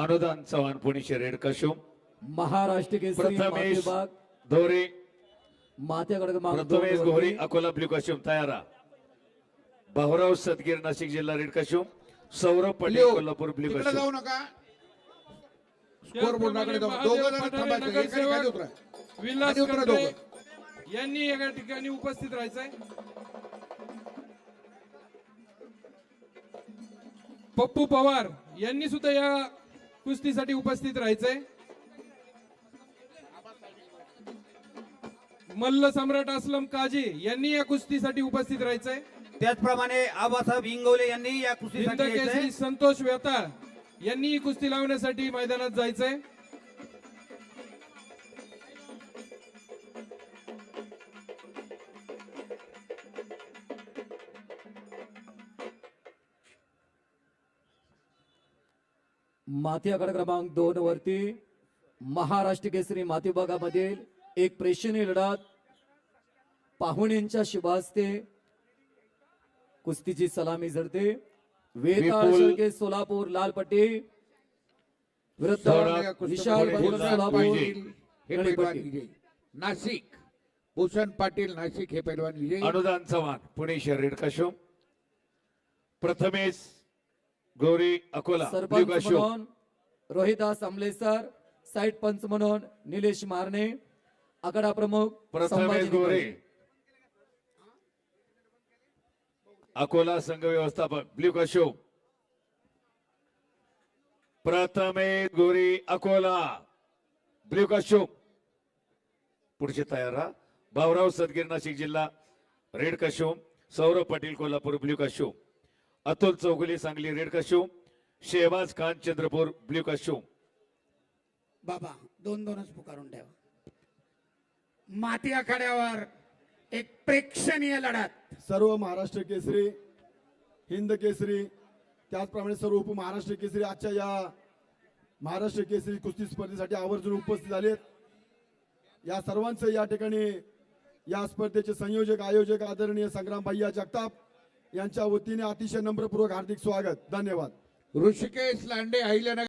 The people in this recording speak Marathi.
अनुदान चव्हाण पुणे रेड कशुम. महाराष्ट्र केसरी प्रथमेश विभाग धोरे. माथ्याकडे प्रथमेश. अकोला ब्ल्यू कशुम तयारा. भाऊराव सदगीर नाशिक जिल्हा red costume. Saurabh Patel Kolhapur blue तिकडे कशुम. जाऊ नका. स्कोर बोर्डाकडे जाऊ. दोघं जण थांबायचं. एकाने खाली उतरा. विलास खाली उतरा दोघं. यांनी एका ठिकाणी उपस्थित राहायचंय. पप्पू पवार यांनी सुद्धा या कुस्तीसाठी उपस्थित राहायचंय. मल्ल सम्राट असलम काजी यांनी या कुस्तीसाठी उपस्थित राहायचंय. त्याचप्रमाणे आबासाहेब इंगवले यांनी या यायचंय. केसरी संतोष व्यताळ यांनी ही कुस्ती लावण्यासाठी मैदानात जायचंय. माथ्याकडे क्रमांक दोन वरती महाराष्ट्र केसरी माती विभागामधील एक प्रेक्षणीय लढत. पाहुण्यांच्या शुभास्ते कुस्तीची सलामी झडते. वेताळ सोलापूर लाल पट्टी. विरुद्ध विशाल सोलापूर. हे नाशिक. भूषण पाटील नाशिक हे पैलवान विजय. अनुदान चव्हाण पुणे रेड कशुम प्रथमेश गौरी अकोला सरपंच म्हणून रोहिदास आमलेसर साईड पंच म्हणून निलेश मारणे आकडा प्रमुख गोरे. अकोला संघ व्यवस्थापक ब्ल्यू कशुम प्रथमेश गोरी अकोला ब्ल्यू कशुम पुढचे तयार हा भाऊराव सदगीर नाशिक जिल्हा red costume Saurabh Patil Kolhapur blue costume Atul Chougule Sangli red costume Shehbaz Khan Chandrapur blue costume बाबा दोन दोनच पुकारून ठेवा. माती आखाड्यावर एक प्रेक्षणीय लढत. सर्व महाराष्ट्र केसरी हिंद केसरी त्याचप्रमाणे सर्व उपमहाराष्ट्र केसरी आजच्या या महाराष्ट्र केसरी कुस्ती स्पर्धेसाठी आवर्जून उपस्थित झालेत. या सर्वांचं या ठिकाणी या स्पर्धेचे संयोजक आयोजक आदरणीय संग्राम भैया जगताप यांच्या वतीने अतिशय नम्रपूर्वक हार्दिक स्वागत. धन्यवाद. ऋषिकेश लांडे अहिल्यानगर